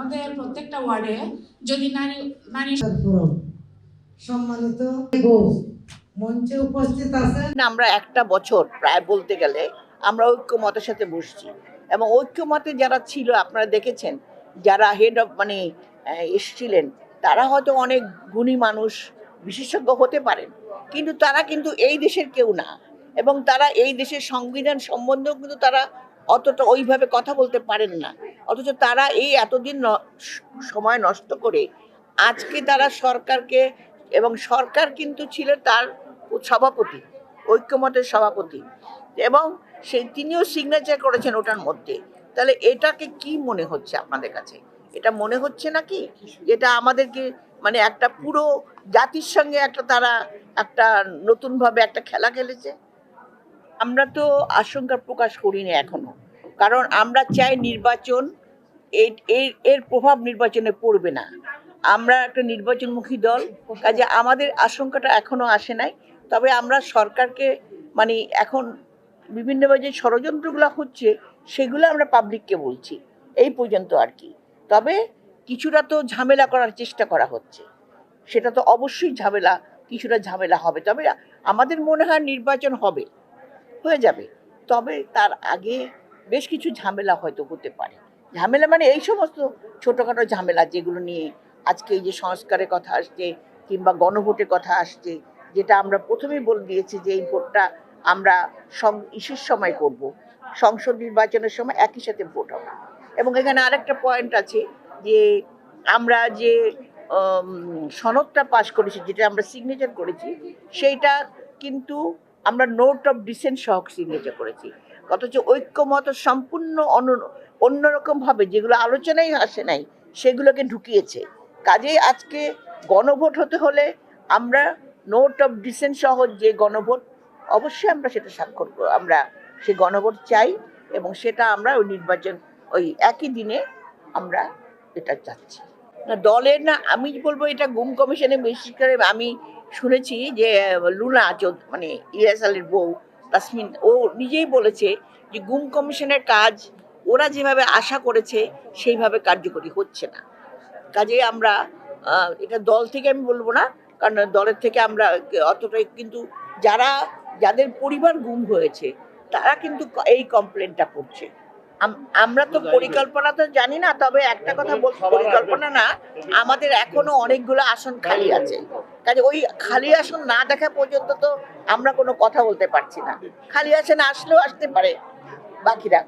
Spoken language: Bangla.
আমাদের প্রত্যেকটা ওয়ার্ডে যদি নারী নারী সম্মানিত মঞ্চে উপস্থিত আছেন আমরা একটা বছর প্রায় বলতে গেলে আমরা ঐক্যমতের সাথে বসছি। এবং ঐক্যমতে যারা ছিল আপনারা দেখেছেন যারা হেড অফ মানে এসছিলেন তারা হয়তো অনেক গুণী মানুষ বিশেষজ্ঞ হতে পারেন কিন্তু তারা কিন্তু এই দেশের কেউ না। এবং তারা এই দেশের সংবিধান সম্বন্ধেও কিন্তু তারা অতটা ওইভাবে কথা বলতে পারেন না। অথচ তারা এই এতদিন সময় নষ্ট করে আজকে তারা সরকারকে এবং সরকার কিন্তু ছিল তার সভাপতি, ঐক্যমতের সভাপতি এবং সেই তিনিও সিগনেচার করেছেন ওটার মধ্যে। তাহলে এটাকে কি মনে হচ্ছে আপনাদের কাছে? এটা মনে হচ্ছে নাকি যেটা আমাদেরকে মানে একটা পুরো জাতির সঙ্গে একটা তারা একটা নতুনভাবে একটা খেলা খেলেছে? আমরা তো আশঙ্কা প্রকাশ করিনি এখনও। কারণ আমরা চাই নির্বাচন, এর এর প্রভাব নির্বাচনে পড়বে না। আমরা একটা নির্বাচনমুখী দল, কাজে আমাদের আশঙ্কাটা এখনও আসে নাই। তবে আমরা সরকারকে মানে এখন বিভিন্নভাবে যে ষড়যন্ত্রগুলো হচ্ছে, সেগুলো আমরা পাবলিককে বলছি। এই পর্যন্ত আর কি। তবে কিছুটা তো ঝামেলা করার চেষ্টা করা হচ্ছে। সেটা তো অবশ্যই ঝামেলা, কিছুটা ঝামেলা হবে। তবে আমাদের মনে হয় নির্বাচন হবে, হয়ে যাবে। তবে তার আগে বেশ কিছু ঝামেলা হয়তো হতে পারে। ঝামেলা মানে এই সমস্ত ছোটোখাটো ঝামেলা যেগুলো নিয়ে আজকে এই যে সংস্কারের কথা আসছে কিংবা গণভোটের কথা আসছে, যেটা আমরা প্রথমেই বলে দিয়েছি যে এই ভোটটা আমরা সং, ইসের সময় করব। সংসদ নির্বাচনের সময় একই সাথে ভোট হবে। এবং এখানে আরেকটা পয়েন্ট আছে যে আমরা যে সনদটা পাশ করেছি, যেটা আমরা সিগনেচার করেছি, সেইটা কিন্তু আমরা নোট অফ ডিসেন্ট সহ সিগনেচার করেছি। অথচ ঐক্যমত সম্পূর্ণ অন্য, অন্যরকমভাবে যেগুলো আলোচনাই আসে নাই, সেগুলোকে ঢুকিয়েছে। কাজেই আজকে গণভোট হতে হলে আমরা নোট অফ ডিসেন্ট সহ যে গণভোট, অবশ্যই আমরা সেটা স্বাক্ষর আমরা সে গণভোট চাই এবং সেটা আমরা ওই নির্বাচন, ওই একই দিনে আমরা এটা চাচ্ছি। না, দলের না, আমি বলব এটা গুম কমিশনে বিশেষ করে আমি শুনেছি যে লুনা মানে ইলিয়াস আলীর বউ তাসমিন, ও নিজেই বলেছে যে গুম কমিশনের কাজ ওরা যেভাবে আশা করেছে সেইভাবে কার্যকরী হচ্ছে না। কাজে আমরা এটা দল থেকে আমি বলব না, কারণ দলের থেকে আমরা অতটাই কিন্তু যারা, যাদের পরিবার গুম হয়েছে, তারা কিন্তু এই কমপ্লেনটা করছে। আমরা তো পরিকল্পনা তো জানি না তবে একটা কথা বলছি পরিকল্পনা না আমাদের এখনও অনেকগুলো আসন খালি আছে। কাজে ওই খালি আসন না দেখা পর্যন্ত তো আমরা কোনো কথা বলতে পারছি না। খালি আসন আসলেও আসতে পারে বাকিরা।